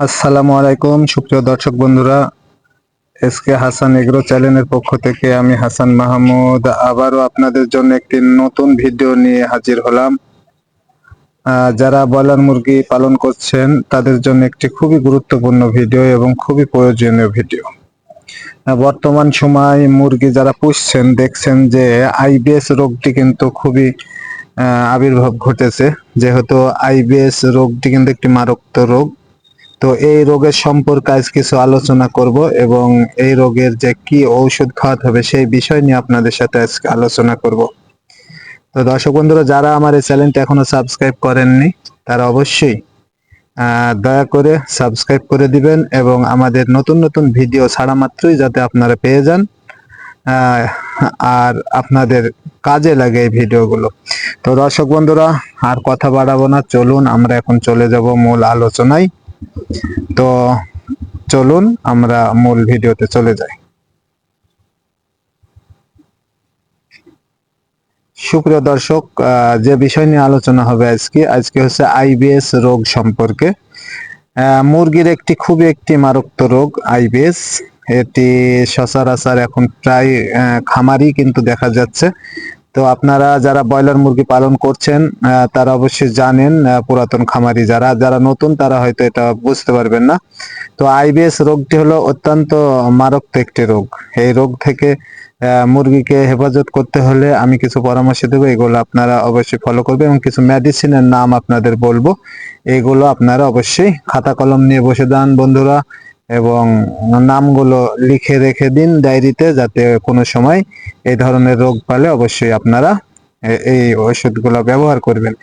আসসালামু আলাইকুম, সুপ্রিয় দর্শক বন্ধুরা। এসকে হাসান এগ্রো চ্যানেলের পক্ষ থেকে আমি হাসান মাহমুদ। আবারও আপনাদের জন্য একটি নতুন ভিডিও নিয়ে হাজির হলাম। যারা ব্রয়লার মুরগি পালন করছেন, তাদের জন্য একটি খুবই গুরুত্বপূর্ণ ভিডিও এবং খুবই প্রয়োজনীয় ভিডিও। বর্তমান সময় মুরগি যারা পুষছেন, দেখছেন যে আইবিএস রোগটি কিন্তু খুবই আবির্ভাব ঘটেছে। যেহেতু আইবিএস রোগটি কিন্তু একটি মারাত্মক রোগ। তো এই রোগের সম্পর্কে আজ কিছু আলোচনা করব এবং এই রোগের যে কি ঔষধ খাওয়াতে হবে সেই বিষয় নিয়ে আপনাদের সাথে আজকে আলোচনা করব। তো দর্শক বন্ধুরা, যারা আমার এই চ্যানেলটা এখনও সাবস্ক্রাইব করেননি, তারা অবশ্যই দয়া করে সাবস্ক্রাইব করে দিবেন এবং আমাদের নতুন নতুন ভিডিও ছাড়া মাত্রই যাতে আপনারা পেয়ে যান আর আপনাদের কাজে লাগে এই ভিডিওগুলো। তো দর্শক বন্ধুরা, আর কথা বাড়াবো না, চলুন, আমরা এখন চলে যাব মূল আলোচনায়। তো চলুন, আমরা মূল ভিডিওতে চলে যাই। সুপ্রিয় দর্শক যে বিষয় নিয়ে আলোচনা হবে আজকে আজকে হচ্ছে আইবিএস রোগ সম্পর্কে। মুরগির একটি খুবই একটি মারাত্মক রোগ, আইবিএস। এটি সচরাচর এখন প্রায় খামারই কিন্তু দেখা যাচ্ছে। তো আপনারা যারা ব্রয়লার মুরগি পালন করছেন তারা অবশ্যই জানেন পুরাতন খামারি যারা যারা নতুন তারা হয়তো এটা বুঝতে পারবেন না। তো আইবিএস রোগটি হলো অত্যন্ত মারাত্মক একটি রোগ। এই রোগ থেকে মুরগিকে হেফাজত করতে হলে আমি কিছু পরামর্শ দেবো, এগুলো আপনারা অবশ্যই ফলো করবেন এবং কিছু মেডিসিনের নাম আপনাদের বলব। এগুলো আপনারা অবশ্যই খাতা কলম নিয়ে বসে যান, বন্ধুরা। এবং নামগুলো লিখে রেখে দিন ডায়েরিতে যাতে কোনো সময় এই ধরনের রোগ পালে অবশ্যই আপনারা এই ওষুধগুলো ব্যবহার করবেন।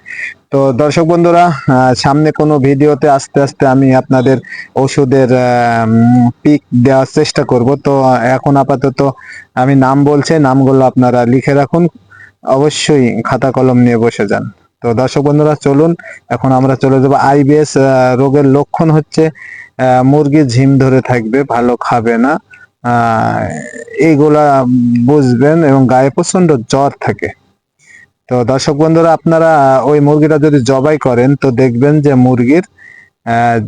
তো দর্শক বন্ধুরা সামনে কোনো ভিডিওতে আস্তে আস্তে আমি আপনাদের ওষুধের পিক দেওয়ার চেষ্টা করব। তো এখন আপাতত আমি নাম বলছি, নামগুলো আপনারা লিখে রাখুন। অবশ্যই খাতা কলম নিয়ে বসে যান। তো দর্শক বন্ধুরা, চলুন, এখন আমরা চলে যাব। আইবিএস রোগের লক্ষণ হচ্ছে মুরগি ঝিম ধরে থাকবে ভালো খাবে না। এইগুলা বুঝবেন এবং গায়ে প্রচণ্ড জ্বর থাকে। তো দর্শক বন্ধুরা আপনারা ওই মুরগিটা যদি জবাই করেন তো দেখবেন যে মুরগির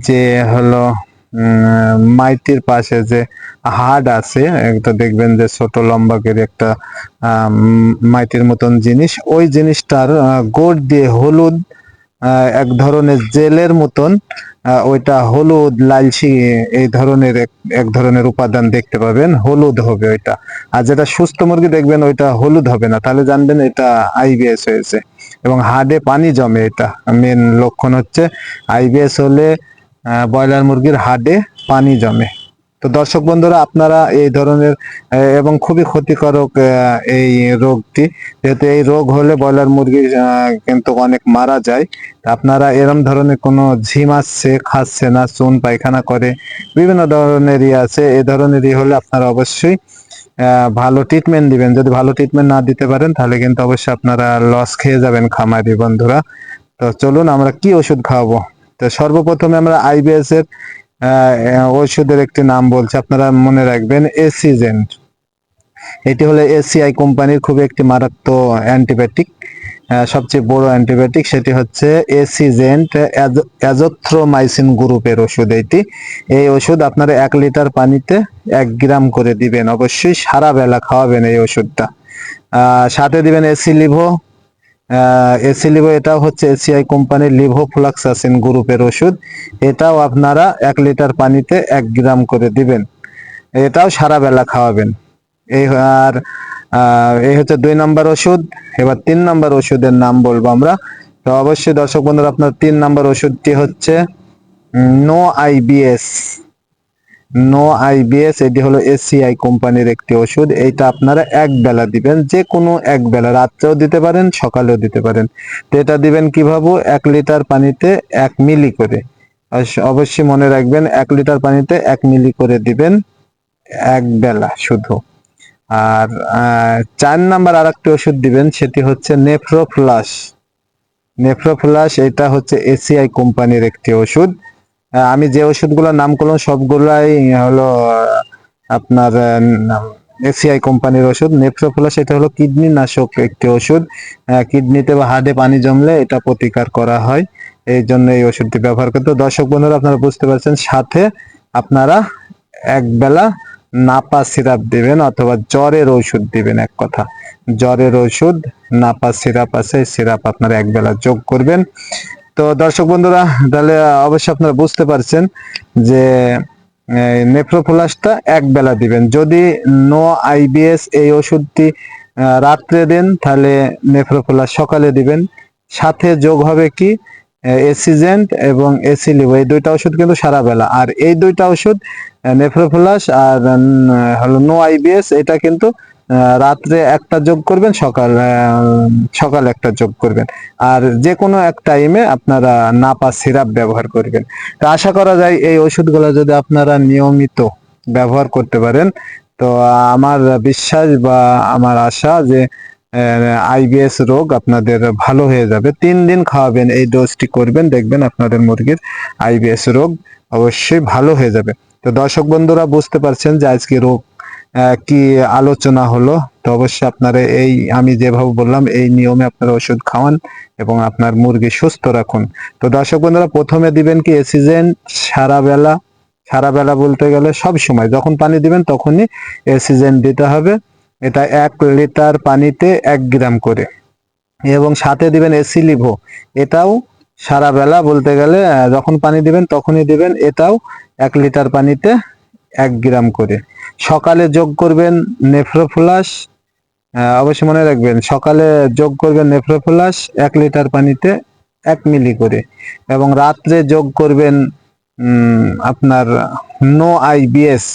যে হলো উম, মাইটির পাশে যে হাড় আছে একটা দেখবেন যে ছোট লম্বা করে একটা মাইটির মতন জিনিস। ওই জিনিসটার গোড় দিয়ে হলুদ এক ধরনের জেলের মতন ওইটা হলুদ, লালচি, এই ধরনের এক ধরনের উপাদান দেখতে পাবেন। হলুদ হবে ওইটা। আর যেটা সুস্থ মুরগি দেখবেন, ওইটা হলুদ হবে না। তাহলে জানবেন এটা আইবিএস হয়েছে। এবং হাড়ে পানি জমে এটা। মেন লক্ষণ হচ্ছে আইবিএস হলে ব্রয়লার মুরগির হাড়ে পানি জমে। তো দর্শক বন্ধুরা, আপনারা এই ধরনের এবং খুবই ক্ষতিকারক এই রোগটি, যেহেতু এই রোগ হলে ব্রয়লার মুরগি কিন্তু অনেক মারা যায়। আপনারা এরম ধরনের কোনো ঝিম আসছে, খাচ্ছে না, চুন পায়খানা করে, বিভিন্ন ধরনের ই আছে ধরনের ই হলে আপনারা অবশ্যই ভালো ট্রিটমেন্ট দিবেন। যদি ভালো ট্রিটমেন্ট না দিতে পারেন, তাহলে কিন্তু অবশ্যই আপনারা লস খেয়ে যাবেন খামারি বন্ধুরা। তো চলুন আমরা কি ওষুধ খাওয়াবো? তো সর্বপ্রথমে আমরা আইবিএস এর ওষুধের একটি নাম বলছি, আপনারা মনে রাখবেন, এসিজেন্ট। এটি হলো এসিআই কোম্পানির খুব একটি মারাত্মক অ্যান্টিবায়োটিক সবচেয়ে বড় অ্যান্টিবায়োটিক, সেটি হচ্ছে এসিজেন্ট অ্যাজোথ্রোমাইসিন গ্রুপের ওষুধ এটি। এই ওষুধ আপনারা এক লিটার পানিতে এক গ্রাম করে দিবেন। অবশ্যই সারা বেলা খাওয়াবেন এই ওষুধটা। সাথে দিবেন এসি লিভো এসি লিভো এটাও হচ্ছে এসিআই কোম্পানির লিভো ফ্লাক্সাসিন গ্রুপের ওষুধ। এটাও আপনারা এক লিটার পানিতে এক গ্রাম করে দিবেন। এটাও সারা বেলা খাওয়াবেন। এই আর এই হচ্ছে দুই নাম্বার ওষুধ। এবার তিন নাম্বার ওষুধের নাম বলব আমরা। তো অবশ্যই দর্শক বন্ধুরা, আপনার তিন নাম্বার ওষুধটি হচ্ছে no IBS no I IBS এটি হলো এসিআই কোম্পানির একটি ওষুধ। এইটা আপনারা এক বেলা দিবেন যে কোনো এক বেলা। রাত্রেও দিতে পারেন, সকালেও দিতে পারেন। তো এটা দিবেন কীভাবে এক লিটার পানিতে এক মিলি করে। অবশ্য- অবশ্যই মনে রাখবেন, এক লিটার পানিতে এক মিলি করে দিবেন, এক বেলা শুধু। আর চার নাম্বার আর একটি ওষুধ দিবেন, সেটি হচ্ছে নেফ্রোফ্লাস নেফ্রোফ্লাস এটা হচ্ছে এসিআই কোম্পানির একটি ওষুধ। আমি যে ওষুধগুলোর নাম করলাম, সবগুলাই হলো আপনার এসিআই কোম্পানির ওষুধ। নেফ্রোফ্লাস এটা হলো কিডনি নাশক একটি ওষুধ। কিডনিতে বা হার্টে পানি জমলে এটা প্রতিকার করা হয়। এই জন্য এই ওষুধটি ব্যবহার করতে দর্শক বন্ধুরা, আপনারা বুঝতে পারছেন, সাথে আপনারা এক বেলা নাপা সিরাপ দিবেন অথবা জ্বরের ওষুধ দিবেন এক কথা। জ্বরের ওষুধ নাপা সিরাপ আছে সিরাপ আপনারা এক বেলা যোগ করবেন। তো দর্শক বন্ধুরা, তাহলে অবশ্যই আপনারা বুঝতে পারছেন যে নেফ্রোফোলাসটা এক বেলা দিবেন। যদি নো আইবিএস এই ওষুধটি রাত্রে দেন, তাহলে নেফ্রোফোলাস সকালে দিবেন। সাথে যোগ হবে কি এসিজেন্ট এবং এসিলিভ। এই দুইটা ওষুধ কিন্তু সারা বেলা। আর এই দুইটা ওষুধ নেফ্রোফোলাস আর হলো নো আইবিএস এটা কিন্তু রাত্রে একটা যোগ করবেন, সকাল সকাল একটা যোগ করবেন। আর যে কোনো এক টাইমে আপনারা নাপা সিরাপ ব্যবহার করবেন। তো আশা করা যায় এই ওষুধগুলো যদি আপনারা নিয়মিত ব্যবহার করতে পারেন, তো আমার বিশ্বাস বা আমার আশা যে আইবিএস রোগ আপনাদের ভালো হয়ে যাবে। তিন দিন খাওয়াবেন, এই ডোজটি করবেন, দেখবেন আপনাদের মুরগির আইবিএস রোগ অবশ্যই ভালো হয়ে যাবে। তো দর্শক বন্ধুরা, বুঝতে পারছেন যে আজকে রোগ কি আলোচনা হলো? তো অবশ্যই আপনারা এই, আমি যেভাবে বললাম, এই নিয়মে আপনারা ওষুধ খাওয়ান এবং আপনার মুরগি সুস্থ রাখুন। তো দর্শক বন্ধুরা, প্রথমে দিবেন কি এসিজেন সারা বেলা সারা বেলা বলতে গেলে সব সময়, যখন পানি দিবেন তখনই এসিজেন দিতে হবে। এটা এক লিটার পানিতে এক গ্রাম করে। এবং সাথে দিবেন এসিলিভো, এটাও সারা বেলা বলতে গেলে যখন পানি দিবেন তখনই দিবেন, এটাও এক লিটার পানিতে এক গ্রাম করে। সকালে যোগ করবেন নেফ্রোফ্লাস অবশ্যই মনে রাখবেন, সকালে যোগ করবেন নেফ্রোফ্লাস এক লিটার পানিতে এক মিলি করে এবং রাত্রে যোগ করবেন আপনার নো আইবিএস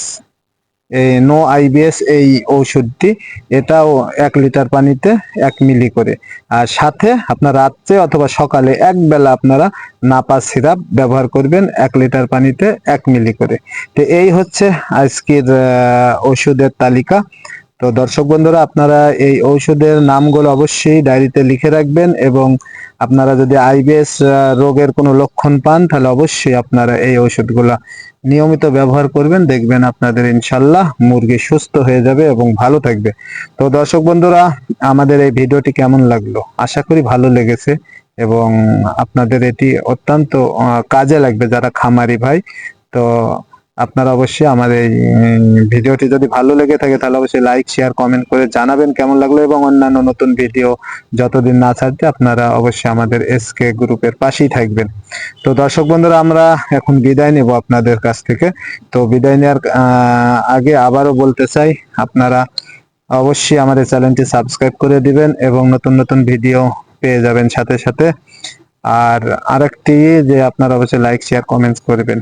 নো আইবিএস এই ঔষধটি, এটাও এক লিটার পানিতে এক মিলি করে। আর সাথে আপনার রাত্রে অথবা সকালে এক বেলা আপনারা নাপা সিরাপ ব্যবহার করবেন এক লিটার পানিতে এক মিলি করে। তো এই হচ্ছে আজকের ওষুধের তালিকা। তো দর্শক বন্ধুরা, আপনারা এই ঔষধের নামগুলো অবশ্যই ডায়েরিতে লিখে রাখবেন এবং আপনারা যদি আইবিএস রোগের কোনো লক্ষণ পান, তাহলে অবশ্যই আপনারা এই ওষুধগুলা নিয়মিত ব্যবহার করবেন। দেখবেন আপনাদের ইনশাল্লাহ মুরগি সুস্থ হয়ে যাবে এবং ভালো থাকবে। তো দর্শক বন্ধুরা, আমাদের এই ভিডিওটি কেমন লাগল? আশা করি ভালো লেগেছে এবং আপনাদের এটি অত্যন্ত কাজে লাগবে যারা খামারি ভাই। তো আপনারা অবশ্যই আমার এই ভিডিওটি যদি ভালো লেগে থাকে, তাহলে অবশ্যই লাইক শেয়ার কমেন্ট করে জানাবেন কেমন লাগল এবং অন্যান্য নতুন ভিডিও যতদিন না ছাড়ছে, আপনারা অবশ্যই আমাদের এসকে গ্রুপের পাশেই থাকবেন। তো দর্শক বন্ধুরা, আমরা এখন বিদায় নেব আপনাদের কাছ থেকে। তো বিদায় নেওয়ার আগে আবারও বলতে চাই, আপনারা অবশ্যই আমাদের চ্যানেলটি সাবস্ক্রাইব করে দিবেন এবং নতুন নতুন ভিডিও পেয়ে যাবেন সাথে সাথে। আর আরেকটি যে আপনারা অবশ্যই লাইক শেয়ার কমেন্টস করবেন।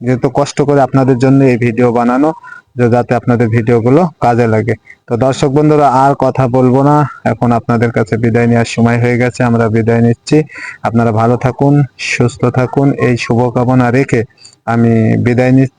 যেহেতু কষ্ট করে আপনাদের জন্য এই ভিডিও বানানো, যে যাতে আপনাদের ভিডিওগুলো কাজে লাগে। তো দর্শক বন্ধুরা, আর কথা বলব না। এখন আপনাদের কাছে বিদায় নেওয়ার সময় হয়ে গেছে, আমরা বিদায় নিচ্ছি। আপনারা ভালো থাকুন, সুস্থ থাকুন। এই শুভকামনা রেখে আমি বিদায় নিচ্ছি।